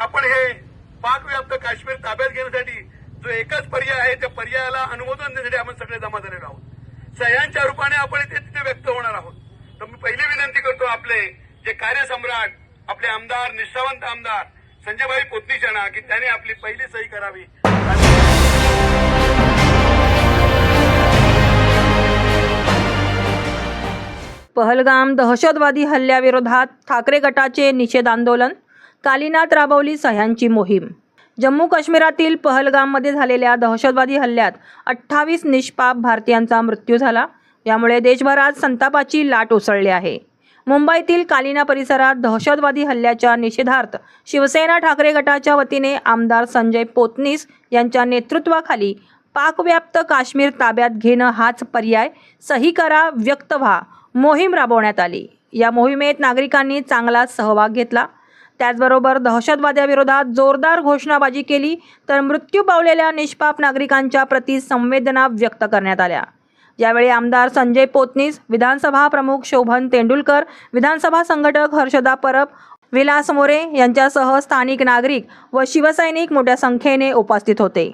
आपण हे पाकव्याप्त काश्मीर ताब्यात घेण्यासाठी जो एकच पर्याय आहे त्या पर्यायाला अनुमोदन देण्यासाठी आपण सगळे जमा झालेलो आहोत. सह्यांच्या रूपाने आपण इथे तिथे व्यक्त होणार आहोत. तर मी पहिली विनंती करतो आपले जे कार्यसम्राट आपले आमदार निष्ठावंत आमदार संजयभाई पोतनीशाणा की त्याने आपली पहिली सही करावी. पहलगाम दहशतवादी हल्ल्याविरोधात ठाकरे गटाचे निषेध आंदोलन कालीनाथ राबवली सह्यांची मोहीम. जम्मू काश्मीरातील पहलगाममध्ये झालेल्या दहशतवादी हल्ल्यात अठ्ठावीस निष्पाप भारतीयांचा मृत्यू झाला. यामुळे देशभरात संतापाची लाट उसळली आहे. मुंबईतील कालिना परिसरात दहशतवादी हल्ल्याच्या निषेधार्थ शिवसेना ठाकरे गटाच्या वतीने आमदार संजय पोतनीस यांच्या नेतृत्वाखाली पाकव्याप्त काश्मीर ताब्यात घेणं हाच पर्याय. सही करा व्यक्त व्हा. मोहीम राबवण्यात आली. या मोहिमेत नागरिकांनी चांगला सहभाग घेतला. त्याचबरोबर दहशतवाद्याविरोधात जोरदार घोषणाबाजी केली तर मृत्यू पावलेल्या निष्पाप नागरिकांच्या प्रती संवेदना व्यक्त करण्यात आल्या. यावेळी आमदार संजय पोतनीस विधानसभा प्रमुख शोभन तेंडुलकर विधानसभा संघटक हर्षदा परब विलास मोरे यांच्यासह स्थानिक नागरिक व शिवसैनिक मोठ्या संख्येने उपस्थित होते.